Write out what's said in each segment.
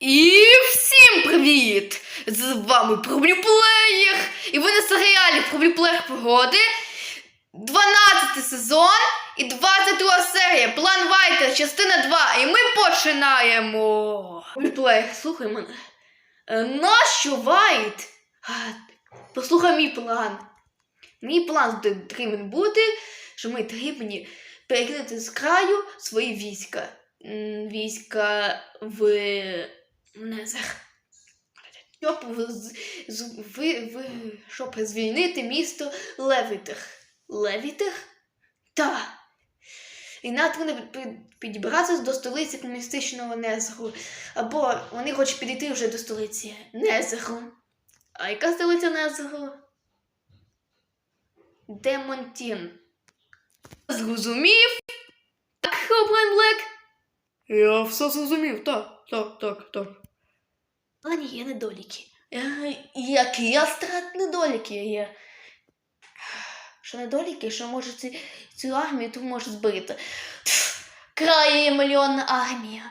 І всім привіт! З вами Проблюплеєр! І ви на серіалі Проблюплеєр пригоди 12 сезон і 22 серія План Вайтер, частина 2. І ми починаємо! Проблюплеєр, слухай мене. Е, Нащо Вайт? Послухай мій план. Мій план потрібен бути, що ми потрібні перекинути з краю свої війська. Війська в. Щоб, ви, ви, щоб звільнити місто Левітер. Левітер? Так. І треба пі- підібратися до столиці комуністичного Незеру. Або вони хочуть підійти вже до столиці Незеру. А яка столиця Незеру? Демонтін. Зрозумів? Так, Хобрайн Блек? Я все зрозумів, так, так, так, так. Плані є недоліки. Е, Які астрат недоліки є? Що недоліки, що може ці, цю армію тут може збити. Крає мільйонна армія.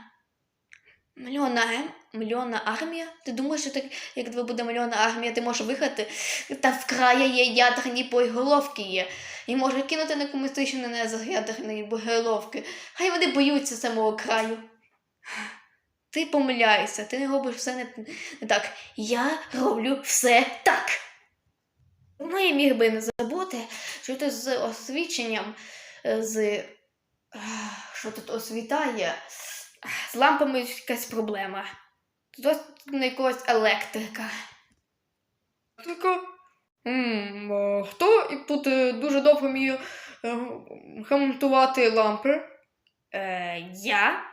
Мільйонна, мільйонна армія? Ти думаєш, що так, як тебе буде мільйонна армія, ти можеш виграти? Та в краї є ядерні боєголовки є. І може кинути на комуністичне не ядерні боєголовки. Хай вони боються самого краю. Ти помиляєшся, ти не робиш все не, не так. Я роблю все так. Ну, я міг би не забути, що тут з освіченням, е, з. е, Що тут освітає? З лампами якась проблема. Тут на якогось електрика. Така. Хто і тут е, дуже добре вміє е, лампи? Е, я?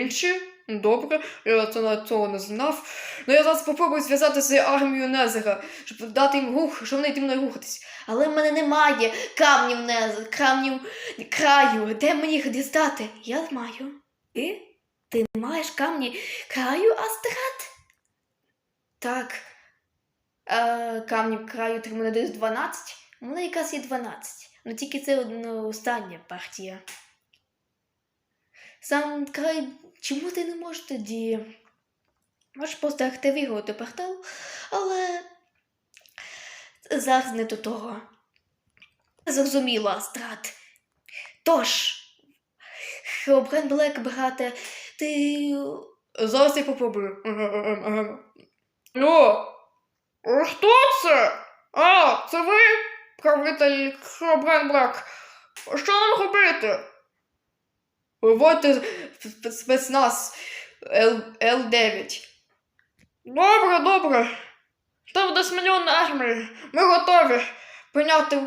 Інші? Добре, я цього не знав. Ну я зараз спробую зв'язатися з армією Незера, щоб дати їм рух, щоб вони йти мною рухатись. Але в мене немає камнів Незер, камнів краю. Де мені їх дістати? Я маю. Ти? Ти маєш камні краю Астрат? Так. Е, камнів краю ти мене десь 12. У мене якраз є 12. Ну тільки це одна остання партія. Сам край. Чому ти не можеш тоді? Можеш просто активувати портал, але зараз не до того. Зрозуміло, Астрат. Тож, Хеобрен Блек, брате, ти. Зараз я попробую. Алло, а хто це? А, це ви, правитель Хеобрен Блек. Що нам робити? Виводьте спецназ Л, Л9. Добре, добре. Там десь мільйон армії. Ми готові прийняти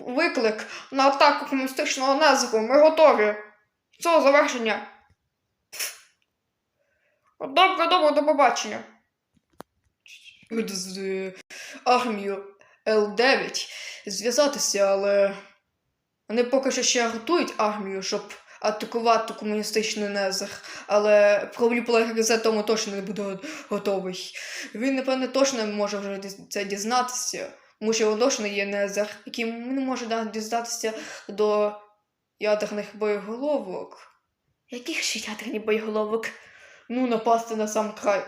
виклик на атаку комуністичного незеру. Ми готові. Все, завершення. Добре, добре, до побачення. З е, армією Л9 зв'язатися, але вони поки що ще готують армію, щоб атакувати комуністичний незер, але проблюплеєр за тому точно не буде готовий. Він, напевне, точно може вже це дізнатися, тому що його точно є незер, який не може дізнатися до ядерних боєголовок. Яких ще ядерних боєголовок? Ну, напасти на сам край.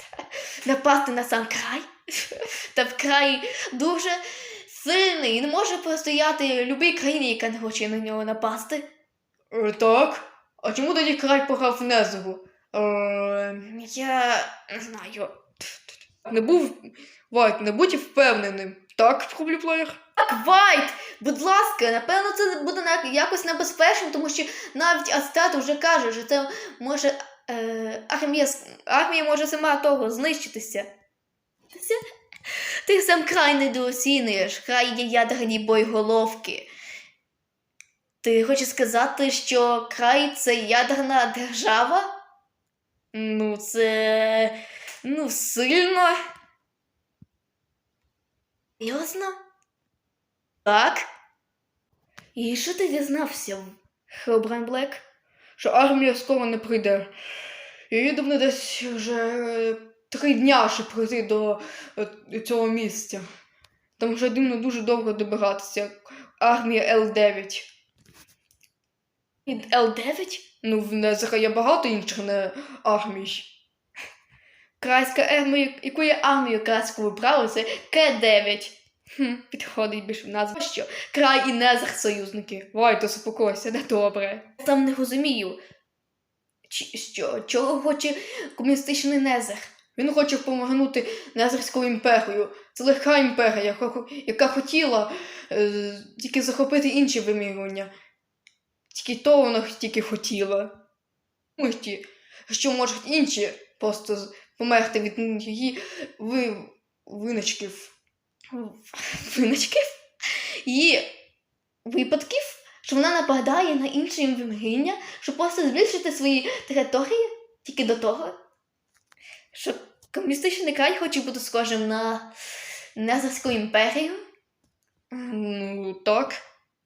Напасти на сам край? Та в краї дуже сильний і не може простояти любій країні, яка не хоче на нього напасти. Е, так. А чому тоді край пограв в Незеру? Е, я не знаю. Не був Вайт, не будь впевненим. Так, проблюплеєр? Так, Вайт! Будь ласка, напевно, це буде якось небезпечно, тому що навіть Астат вже каже, що це може. Е, армія, армія може сама того знищитися. Ти сам край недооцінюєш, край є ядерні боєголовки. Ти хочеш сказати, що край це ядерна держава? Ну, це. Ну, сильно. Серйозно? Так? І що ти дізнався, Хелбрайн Блек? Що армія скоро не прийде. І думаю, десь вже три дня, щоб прийти до е, цього місця. Там вже дивно дуже довго добиратися. Армія Л9. Від Л9? Ну, в Незера є багато інших не армій. Крайська армія, якою армію крайську вибрали, це К9. Хм, підходить більше в назву. Що? Край і Незер союзники. Вай, то заспокойся, не добре. Я там не розумію. Чи, що, чого хоче комуністичний Незер? Він хоче допомогнути Незерською імперію. Це легка імперія, яка, яка хотіла е, тільки захопити інші вимірювання. Тільки то вона тільки хотіла. Ну, що можуть інші просто померти від її ви, виначків. Виначків? І випадків, що вона нападає на інші вимиріння, щоб просто збільшити свої території тільки до того, що комуністичний край хоче бути схожим на Незерську імперію. Ну, так.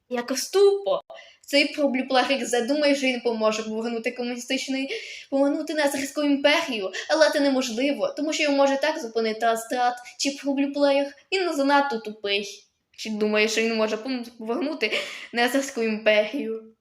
Якось тупо. Цей проблюплерик задумає, що він поможе повернути комуністичний, повернути Незерську імперію, але це неможливо, тому що його може так зупинити Астрат чи проблюплеєх. Він занадто тупий. Чи думає, що він може повернути Незерську імперію?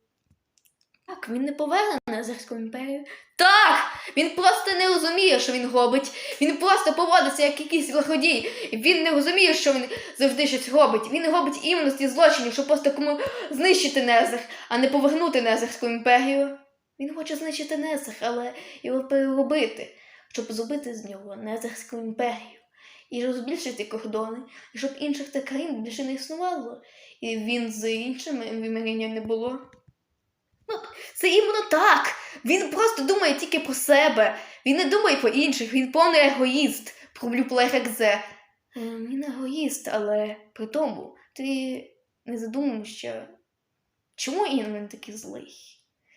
Так, він не поверне Незерську імперію. Так! Він просто не розуміє, що він робить. Він просто поводиться як якийсь лиходій. Він не розуміє, що він завжди щось робить. Він робить іменно ці злочинів, щоб просто кому знищити Незер, а не повернути Незерську імперію. Він хоче знищити Незер, але його переробити, щоб зробити з нього Незерську імперію. І розбільшити кордони, і щоб інших країн більше не існувало. І він з іншими вимирінням не було. Це іменно так. Він просто думає тільки про себе. Він не думає про інших, він повний егоїст. Проблюплег екзе. Ем, Він егоїст, але при тому ти не задумався, чому Інвен такий злий?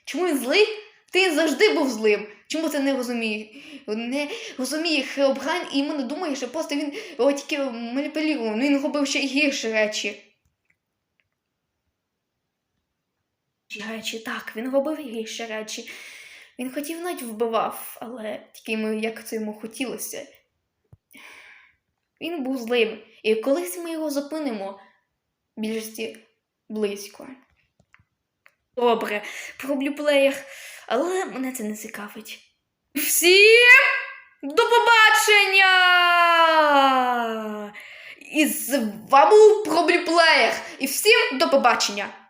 Чому він злий? Ти завжди був злим. Чому ти не розуміє? Не розуміє Хеобрайн і іменно думає, що просто він його тільки маніпулював. Він робив ще гірші речі. Гірші речі, так, він робив гірші речі. Він хотів навіть вбивав, але тільки як це йому хотілося. Він був злим, і колись ми його зупинимо більшості близько. Добре, про блюплеєр, але мене це не цікавить. Всім до побачення! І з вами був Пробліплеєр. І всім до побачення!